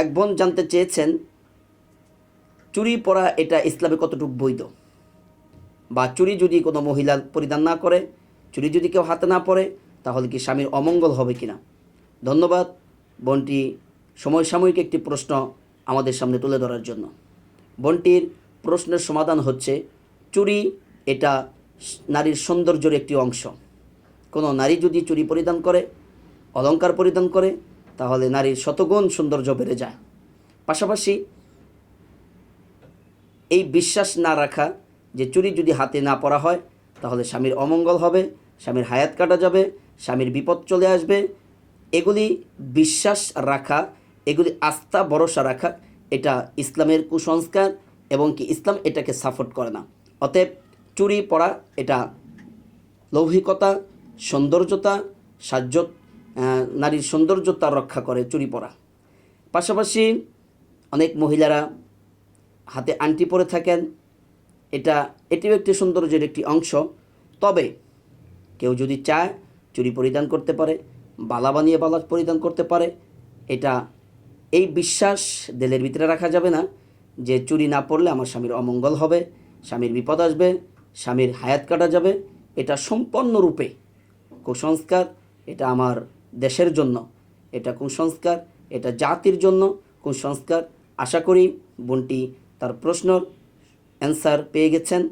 এক বোন জানতে চেয়েছেন, চুরি পরা এটা ইসলামে কতটুকু বৈধ? বা চুরি যদি কোনো মহিলা পরিধান না করে, চুরি যদি কেউ হাতে না পড়ে, তাহলে কি স্বামীর অমঙ্গল হবে কিনা? ধন্যবাদ, বোনটি সময়সাময়িক একটি প্রশ্ন আমাদের সামনে তুলে ধরার জন্য। বোনটির প্রশ্নের সমাধান হচ্ছে, চুরি এটা নারীর সৌন্দর্যের একটি অংশ। কোনো নারী যদি চুরি পরিধান করে, অলংকার পরিধান করে তাহলে নারীর শতগুণ সৌন্দর্য বেড়ে যায়। পাশাপাশি এই বিশ্বাস না রাখা যে চুরি যদি হাতে না পড়া হয় তাহলে স্বামীর অমঙ্গল হবে স্বামীর হায়াত কাটা যাবে স্বামীর বিপদ চলে আসবে। এগুলি বিশ্বাস রাখা এগুলি আস্থা ভরসা রাখা এটা ইসলামের কুসংস্কার এবং কি ইসলাম এটাকে সাপোর্ট করে না। অতএব চুরি পড়া এটা লৌহিকতা সৌন্দর্যতা আহ, নারীর সৌন্দর্যতা রক্ষা করে চুরি পরা। পাশাপাশি অনেক মহিলারা হাতে আংটি পরে থাকেন। এটা, এটিও একটি সৌন্দর্যের একটি অংশ। তবে কেউ যদি চায় চুরি পরিধান করতে পারে, বালা বানিয়ে বালা পরিধান করতে পারে, এটা এই বিশ্বাস দেলের ভিতরে রাখা যাবে না যে চুরি না পড়লে আমার স্বামীর অমঙ্গল হবে, স্বামীর বিপদ আসবে, স্বামীর হায়াত কাটা যাবে। এটা সম্পূর্ণরূপে কুসংস্কার, এটা আমার দেশের জন্য। এটা কুসংস্কার এটা জাতির জন্য কুসংস্কার আশা করি বোনটি তার প্রশ্নর অ্যান্সার পেয়ে গেছেন।